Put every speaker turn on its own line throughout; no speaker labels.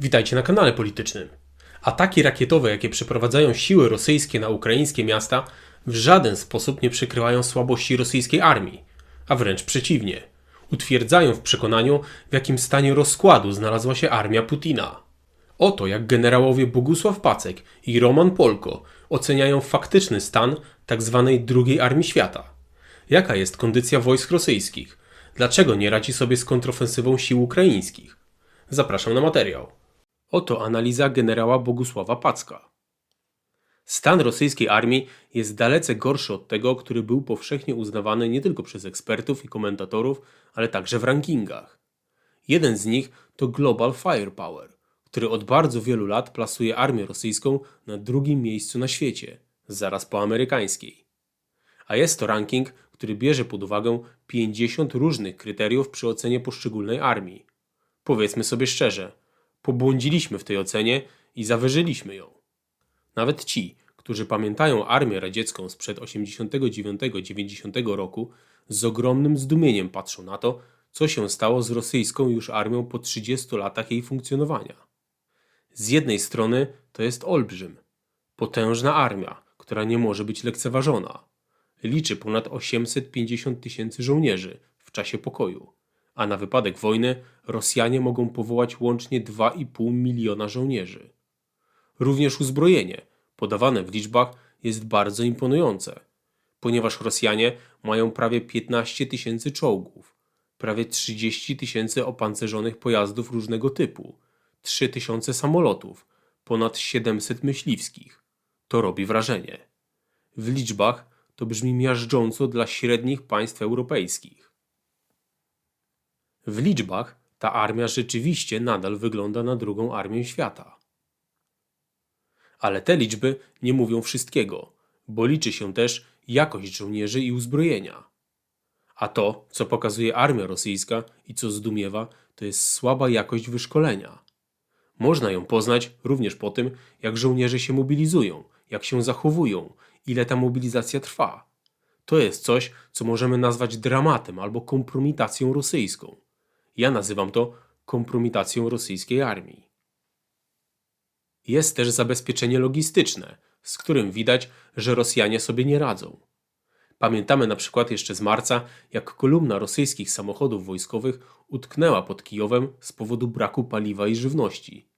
Witajcie na kanale politycznym. Ataki rakietowe, jakie przeprowadzają siły rosyjskie na ukraińskie miasta, w żaden sposób nie przykrywają słabości rosyjskiej armii, a wręcz przeciwnie. Utwierdzają w przekonaniu, w jakim stanie rozkładu znalazła się armia Putina. Oto jak generałowie Bogusław Pacek i Roman Polko oceniają faktyczny stan tzw. II Armii Świata. Jaka jest kondycja wojsk rosyjskich? Dlaczego nie radzi sobie z kontrofensywą sił ukraińskich? Zapraszam na materiał. Oto analiza generała Bogusława Packa. Stan rosyjskiej armii jest dalece gorszy od tego, który był powszechnie uznawany nie tylko przez ekspertów i komentatorów, ale także w rankingach. Jeden z nich to Global Firepower, który od bardzo wielu lat plasuje armię rosyjską na drugim miejscu na świecie, zaraz po amerykańskiej. A jest to ranking, który bierze pod uwagę 50 różnych kryteriów przy ocenie poszczególnej armii. Powiedzmy sobie szczerze, pobłądziliśmy w tej ocenie i zawyżyliśmy ją. Nawet ci, którzy pamiętają armię radziecką sprzed 89-90 roku, z ogromnym zdumieniem patrzą na to, co się stało z rosyjską już armią po 30 latach jej funkcjonowania. Z jednej strony to jest olbrzym, potężna armia, która nie może być lekceważona. Liczy ponad 850 tysięcy żołnierzy w czasie pokoju, a na wypadek wojny Rosjanie mogą powołać łącznie 2,5 miliona żołnierzy. Również uzbrojenie, podawane w liczbach, jest bardzo imponujące, ponieważ Rosjanie mają prawie 15 tysięcy czołgów, prawie 30 tysięcy opancerzonych pojazdów różnego typu, 3 tysiące samolotów, ponad 700 myśliwskich. To robi wrażenie. W liczbach to brzmi miażdżąco dla średnich państw europejskich. W liczbach ta armia rzeczywiście nadal wygląda na drugą armię świata. Ale te liczby nie mówią wszystkiego, bo liczy się też jakość żołnierzy i uzbrojenia. A to, co pokazuje armia rosyjska i co zdumiewa, to jest słaba jakość wyszkolenia. Można ją poznać również po tym, jak żołnierze się mobilizują, jak się zachowują, ile ta mobilizacja trwa. To jest coś, co możemy nazwać dramatem albo kompromitacją rosyjską. Ja nazywam to kompromitacją rosyjskiej armii. Jest też zabezpieczenie logistyczne, z którym widać, że Rosjanie sobie nie radzą. Pamiętamy na przykład jeszcze z marca, jak kolumna rosyjskich samochodów wojskowych utknęła pod Kijowem z powodu braku paliwa i żywności.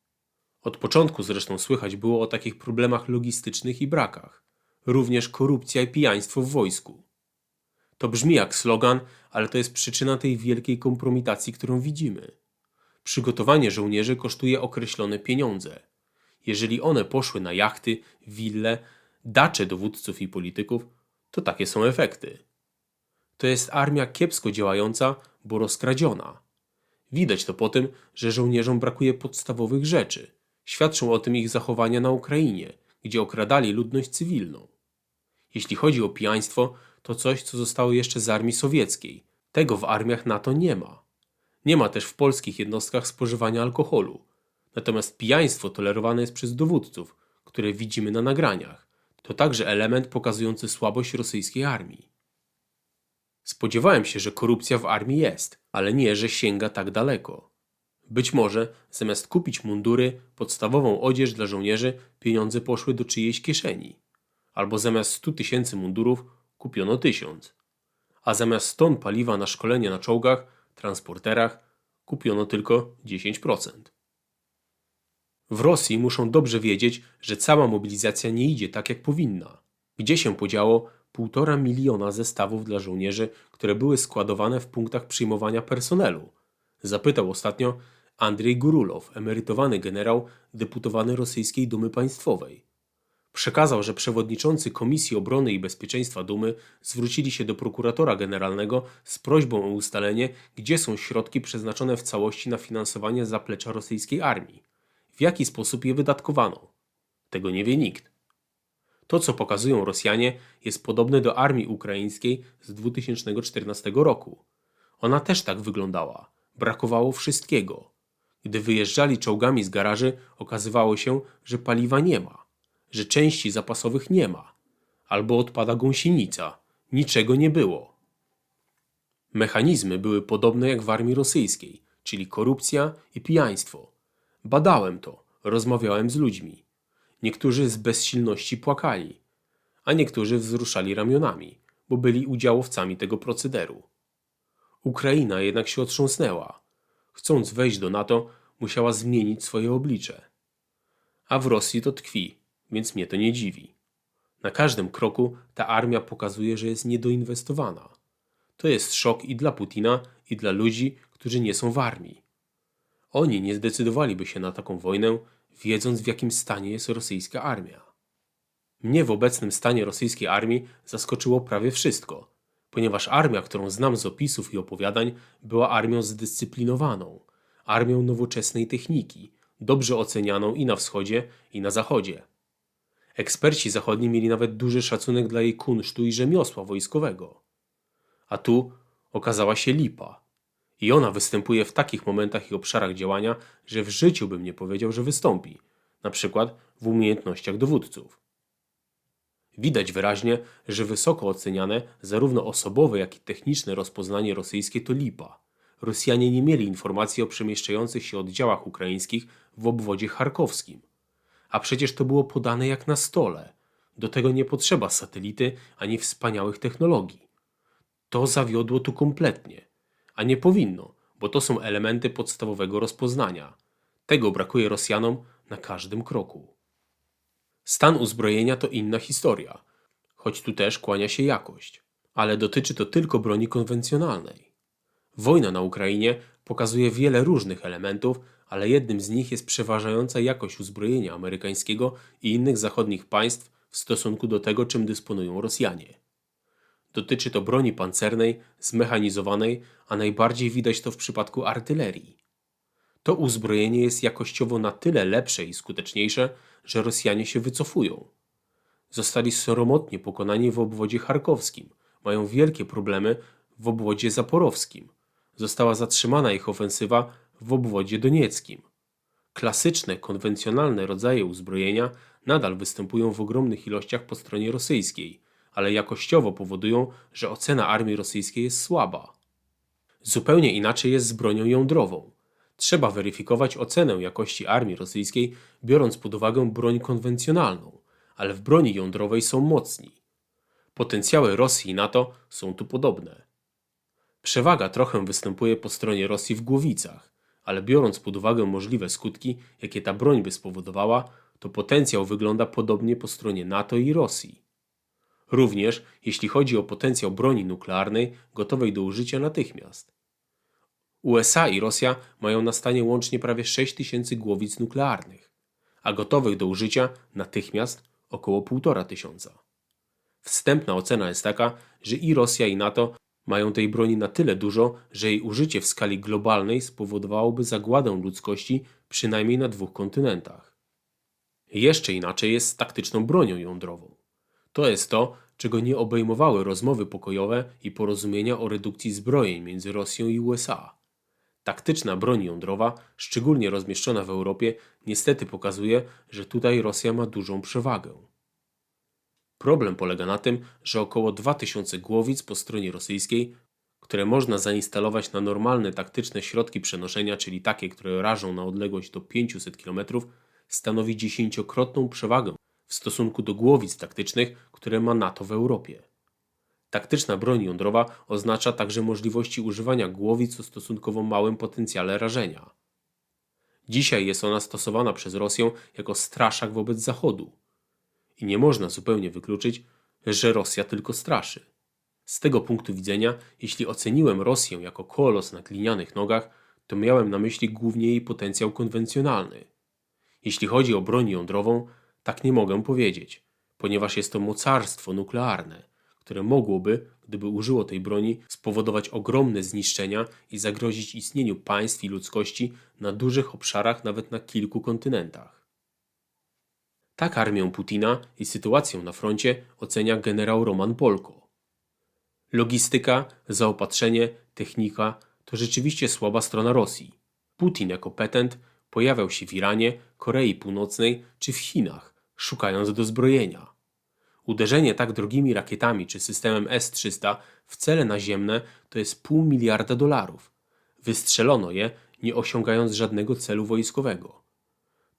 Od początku zresztą słychać było o takich problemach logistycznych i brakach. Również korupcja i pijaństwo w wojsku. To brzmi jak slogan, ale to jest przyczyna tej wielkiej kompromitacji, którą widzimy. Przygotowanie żołnierzy kosztuje określone pieniądze. Jeżeli one poszły na jachty, wille, dacze dowódców i polityków, to takie są efekty. To jest armia kiepsko działająca, bo rozkradziona. Widać to po tym, że żołnierzom brakuje podstawowych rzeczy. Świadczą o tym ich zachowania na Ukrainie, gdzie okradali ludność cywilną. Jeśli chodzi o pijaństwo, to coś, co zostało jeszcze z armii sowieckiej. Tego w armiach NATO nie ma. Nie ma też w polskich jednostkach spożywania alkoholu. Natomiast pijaństwo tolerowane jest przez dowódców, które widzimy na nagraniach. To także element pokazujący słabość rosyjskiej armii. Spodziewałem się, że korupcja w armii jest, ale nie, że sięga tak daleko. Być może zamiast kupić mundury, podstawową odzież dla żołnierzy, pieniądze poszły do czyjejś kieszeni. Albo zamiast 100 tysięcy mundurów kupiono tysiąc. A zamiast ton paliwa na szkolenie na czołgach, transporterach, kupiono tylko 10%. W Rosji muszą dobrze wiedzieć, że cała mobilizacja nie idzie tak jak powinna. Gdzie się podziało półtora miliona zestawów dla żołnierzy, które były składowane w punktach przyjmowania personelu? Zapytał ostatnio Andrzej Gurulow, emerytowany generał deputowany rosyjskiej Dumy Państwowej. Przekazał, że przewodniczący Komisji Obrony i Bezpieczeństwa Dumy zwrócili się do prokuratora generalnego z prośbą o ustalenie, gdzie są środki przeznaczone w całości na finansowanie zaplecza rosyjskiej armii. W jaki sposób je wydatkowano? Tego nie wie nikt. To, co pokazują Rosjanie, jest podobne do armii ukraińskiej z 2014 roku. Ona też tak wyglądała. Brakowało wszystkiego. Gdy wyjeżdżali czołgami z garaży, okazywało się, że paliwa nie ma że części zapasowych nie ma, albo odpada gąsienica, niczego nie było. Mechanizmy były podobne jak w armii rosyjskiej, czyli korupcja i pijaństwo, Badałem to, rozmawiałem z ludźmi. Niektórzy z bezsilności płakali, a niektórzy wzruszali ramionami, bo byli udziałowcami tego procederu. Ukraina jednak się otrząsnęła. Chcąc wejść do NATO, musiała zmienić swoje oblicze. A w Rosji to tkwi, więc mnie to nie dziwi. Na każdym kroku ta armia pokazuje, że jest niedoinwestowana. To jest szok i dla Putina, i dla ludzi, którzy nie są w armii. Oni nie zdecydowaliby się na taką wojnę, wiedząc w jakim stanie jest rosyjska armia. Mnie w obecnym stanie rosyjskiej armii zaskoczyło prawie wszystko, ponieważ armia, którą znam z opisów i opowiadań, była armią zdyscyplinowaną, armią nowoczesnej techniki, dobrze ocenianą i na wschodzie, i na zachodzie. Eksperci zachodni mieli nawet duży szacunek dla jej kunsztu i rzemiosła wojskowego. A tu okazała się lipa. I ona występuje w takich momentach i obszarach działania, że w życiu bym nie powiedział, że wystąpi, na przykład w umiejętnościach dowódców. Widać wyraźnie, że wysoko oceniane zarówno osobowe, jak i techniczne rozpoznanie rosyjskie to lipa. Rosjanie nie mieli informacji o przemieszczających się oddziałach ukraińskich w obwodzie charkowskim. A przecież to było podane jak na stole. Do tego nie potrzeba satelity ani wspaniałych technologii. To zawiodło tu kompletnie. A nie powinno, bo to są elementy podstawowego rozpoznania. Tego brakuje Rosjanom na każdym kroku. Stan uzbrojenia to inna historia, choć tu też kłania się jakość, ale dotyczy to tylko broni konwencjonalnej. Wojna na Ukrainie pokazuje wiele różnych elementów, ale jednym z nich jest przeważająca jakość uzbrojenia amerykańskiego i innych zachodnich państw w stosunku do tego, czym dysponują Rosjanie. Dotyczy to broni pancernej, zmechanizowanej, a najbardziej widać to w przypadku artylerii. To uzbrojenie jest jakościowo na tyle lepsze i skuteczniejsze, że Rosjanie się wycofują. Zostali soromotnie pokonani w obwodzie charkowskim, mają wielkie problemy w obwodzie zaporowskim. Została zatrzymana ich ofensywa w obwodzie donieckim. Klasyczne, konwencjonalne rodzaje uzbrojenia nadal występują w ogromnych ilościach po stronie rosyjskiej, ale jakościowo powodują, że ocena armii rosyjskiej jest słaba. Zupełnie inaczej jest z bronią jądrową. Trzeba weryfikować ocenę jakości armii rosyjskiej, biorąc pod uwagę broń konwencjonalną, ale w broni jądrowej są mocni. Potencjały Rosji i NATO są tu podobne. Przewaga trochę występuje po stronie Rosji w głowicach, ale biorąc pod uwagę możliwe skutki, jakie ta broń by spowodowała, to potencjał wygląda podobnie po stronie NATO i Rosji. Również jeśli chodzi o potencjał broni nuklearnej gotowej do użycia natychmiast. USA i Rosja mają na stanie łącznie prawie 6 tysięcy głowic nuklearnych, a gotowych do użycia natychmiast około 1,5 tysiąca. Wstępna ocena jest taka, że i Rosja i NATO mają tej broni na tyle dużo, że jej użycie w skali globalnej spowodowałoby zagładę ludzkości przynajmniej na dwóch kontynentach. Jeszcze inaczej jest z taktyczną bronią jądrową. To jest to, czego nie obejmowały rozmowy pokojowe i porozumienia o redukcji zbrojeń między Rosją i USA. Taktyczna broń jądrowa, szczególnie rozmieszczona w Europie, niestety pokazuje, że tutaj Rosja ma dużą przewagę. Problem polega na tym, że około 2000 głowic po stronie rosyjskiej, które można zainstalować na normalne taktyczne środki przenoszenia, czyli takie, które rażą na odległość do 500 km, stanowi dziesięciokrotną przewagę w stosunku do głowic taktycznych, które ma NATO w Europie. Taktyczna broń jądrowa oznacza także możliwości używania głowic o stosunkowo małym potencjale rażenia. Dzisiaj jest ona stosowana przez Rosję jako straszak wobec Zachodu. I nie można zupełnie wykluczyć, że Rosja tylko straszy. Z tego punktu widzenia, jeśli oceniłem Rosję jako kolos na glinianych nogach, to miałem na myśli głównie jej potencjał konwencjonalny. Jeśli chodzi o broń jądrową, tak nie mogę powiedzieć, ponieważ jest to mocarstwo nuklearne, które mogłoby, gdyby użyło tej broni, spowodować ogromne zniszczenia i zagrozić istnieniu państw i ludzkości na dużych obszarach, nawet na kilku kontynentach. Tak armię Putina i sytuację na froncie ocenia generał Roman Polko. Logistyka, zaopatrzenie, technika to rzeczywiście słaba strona Rosji. Putin jako petent pojawiał się w Iranie, Korei Północnej czy w Chinach, szukając dozbrojenia. Uderzenie tak drogimi rakietami czy systemem S-300 w cele naziemne to jest pół miliarda dolarów. Wystrzelono je, nie osiągając żadnego celu wojskowego.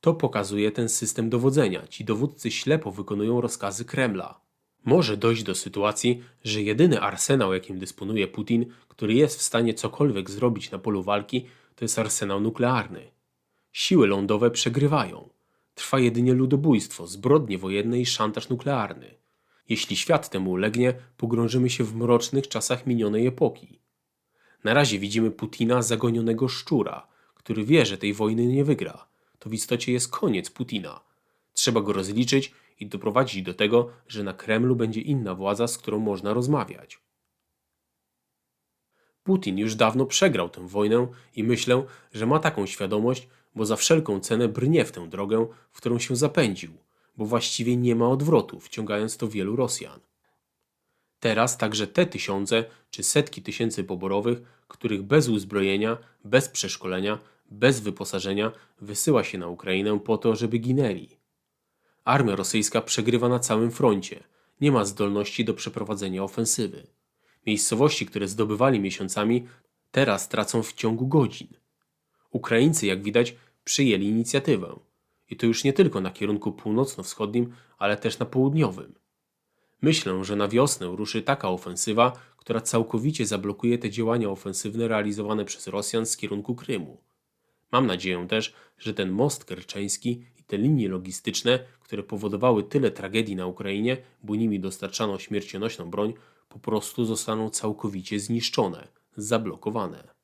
To pokazuje ten system dowodzenia. Ci dowódcy ślepo wykonują rozkazy Kremla. Może dojść do sytuacji, że jedyny arsenał, jakim dysponuje Putin, który jest w stanie cokolwiek zrobić na polu walki, to jest arsenał nuklearny. Siły lądowe przegrywają. Trwa jedynie ludobójstwo, zbrodnie wojenne i szantaż nuklearny. Jeśli świat temu ulegnie, pogrążymy się w mrocznych czasach minionej epoki. Na razie widzimy Putina zagonionego szczura, który wie, że tej wojny nie wygra. To w istocie jest koniec Putina. Trzeba go rozliczyć i doprowadzić do tego, że na Kremlu będzie inna władza, z którą można rozmawiać. Putin już dawno przegrał tę wojnę i myślę, że ma taką świadomość, bo za wszelką cenę brnie w tę drogę, w którą się zapędził, bo właściwie nie ma odwrotu, wciągając to wielu Rosjan. Teraz także te tysiące czy setki tysięcy poborowych, których bez uzbrojenia, bez przeszkolenia, bez wyposażenia wysyła się na Ukrainę po to, żeby ginęli. Armia rosyjska przegrywa na całym froncie, nie ma zdolności do przeprowadzenia ofensywy. Miejscowości, które zdobywali miesiącami, teraz tracą w ciągu godzin. Ukraińcy, jak widać, przyjęli inicjatywę. I to już nie tylko na kierunku północno-wschodnim, ale też na południowym. Myślę, że na wiosnę ruszy taka ofensywa, która całkowicie zablokuje te działania ofensywne realizowane przez Rosjan z kierunku Krymu. Mam nadzieję też, że ten most kerczeński i te linie logistyczne, które powodowały tyle tragedii na Ukrainie, bo nimi dostarczano śmiercionośną broń, po prostu zostaną całkowicie zniszczone, zablokowane.